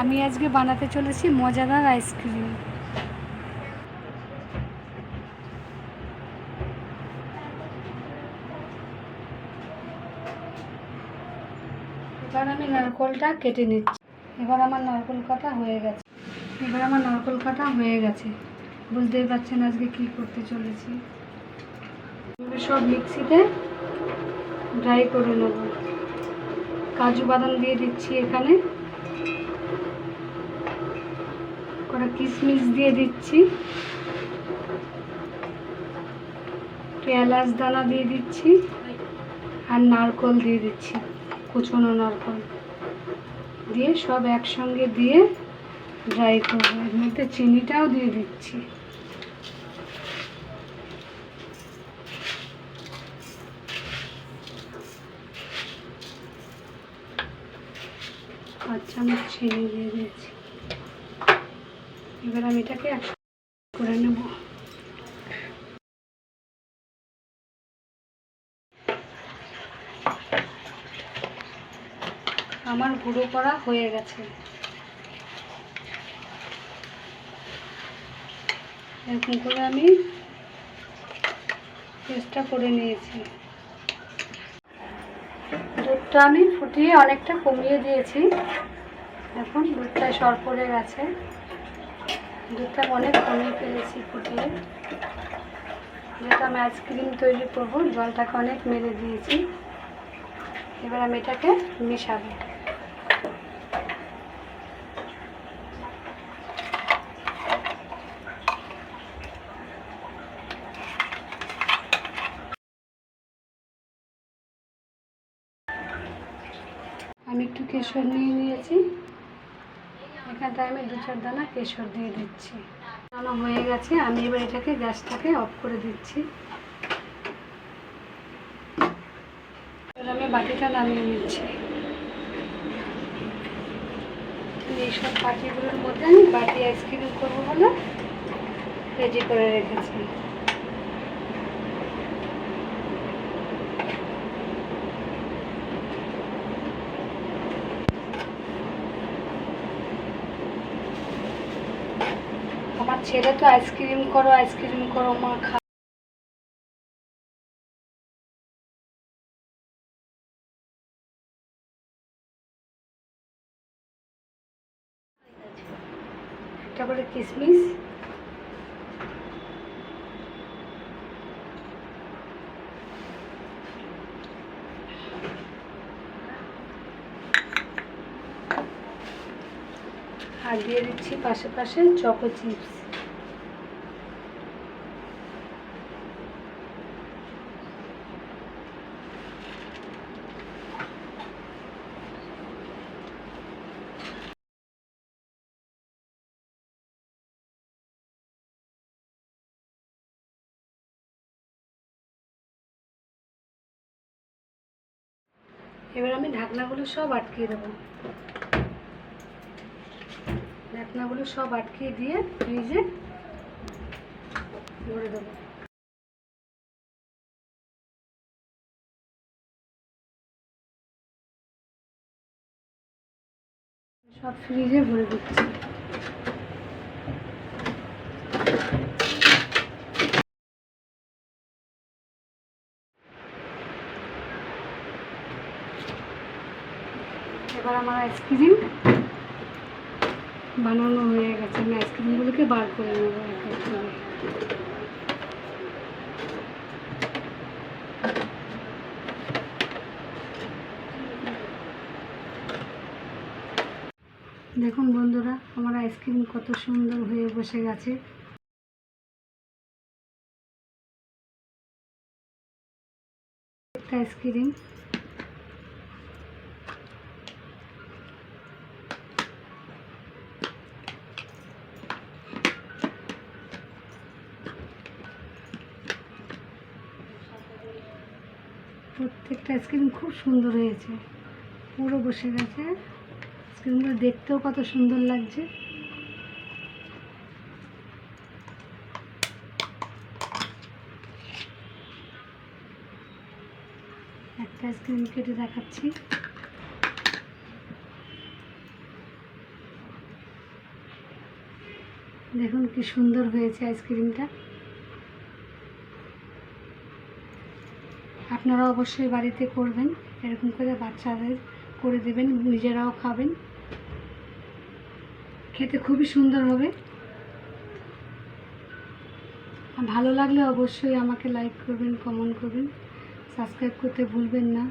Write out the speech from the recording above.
আমি আজকে বানাতে চলেছি মজাদার আইসক্রিম। এবার আমি নারকোলটা কেটে নিচ্ছি। এবার আমার নারকোল কাটা হয়ে গেছে। এবার আমার নারকোল কাটা হয়ে গেছে। বুঝতেই পারছেন আজকে কি করতে চলেছি। সব মিক্সিতে ড্রাই করে নেব। কাজু বাদাম দিয়ে দিচ্ছি এখানে কটা কিশমিশ দিয়ে দিচ্ছি। এলাচ দানা দিয়ে দিচ্ছি। আর নারকল দিয়ে দিচ্ছি, কুচনো নারকল। দিয়ে সব একসঙ্গে দিয়ে ড্রাই করব। এর মধ্যে চিনিটাও দিয়ে দিচ্ছি। পাঁচ চামচ চিনি দিয়ে দিয়েছি। এবার আমি এটাকে করে নেব। আমার গুঁড়ো করা হয়ে গেছে। এরকম করে আমি পেস্টটা করে নিয়েছি। দুধটা আমি ফুটিয়ে অনেকটা কমিয়ে দিয়েছি। এখন দুধটা সর পড়ে গেছে। দুধটা অনেক কমিয়ে ফেলেছি ফুটিয়ে। যেটা আমি আইসক্রিম তৈরি করব, জলটাকে অনেক মেরে দিয়েছি। এবার আমি এটাকে মিশাবো। আমি একটু কেশর নিয়ে নিয়েছি। এখানটায় আমি দু চার দানা কেশর দিয়ে দিচ্ছি। দানা হয়ে গেছে, আমি এবার এটাকে গ্যাসটাকে অফ করে দিচ্ছি। আমি বাটিটা নামিয়ে নিচ্ছি। এইসব বাটিগুলোর মধ্যে আমি বাটি আইসক্রিম করব বলে রেডি করে রেখেছি। ছেলে তো আইসক্রিম করো আইসক্রিম করো মা খা তারপরে কিশমিশ আর দিয়ে দিচ্ছি পাশে পাশে চকো চিপস এবার আমি ঢাকনাগুলো সব আটকিয়ে দেবো। ঢাকনাগুলো সব আটকিয়ে দিয়ে ফ্রিজে ভরে দেবো। সব ফ্রিজে ভরে দিচ্ছি। এবার আমার আইসক্রিম বানানো হয়ে গেছে, আমি আইসক্রিমগুলোকে বার করে নেব দেখুন বন্ধুরা, আমার আইসক্রিম কত সুন্দর হয়ে বসে গেছে। আইসক্রিম প্রত্যেকটা আইসক্রিম খুব সুন্দর হয়েছে। পুরো বসে গেছে। আইসক্রিমগুলো দেখতেও কত সুন্দর লাগছে। একটা আইসক্রিম কেটে দেখাচ্ছি। দেখুন কি সুন্দর হয়েছে আইসক্রিমটা। আপনারা অবশ্যই বাড়িতে করবেন, এরকম করে বাচ্চাদের করে দেবেন, নিজেরাও খাবেন। খেতে খুবই সুন্দর হবে। ভালো লাগলে অবশ্যই আমাকে লাইক করবেন কমেন্ট করবেন। সাবস্ক্রাইব করতে ভুলবেন না।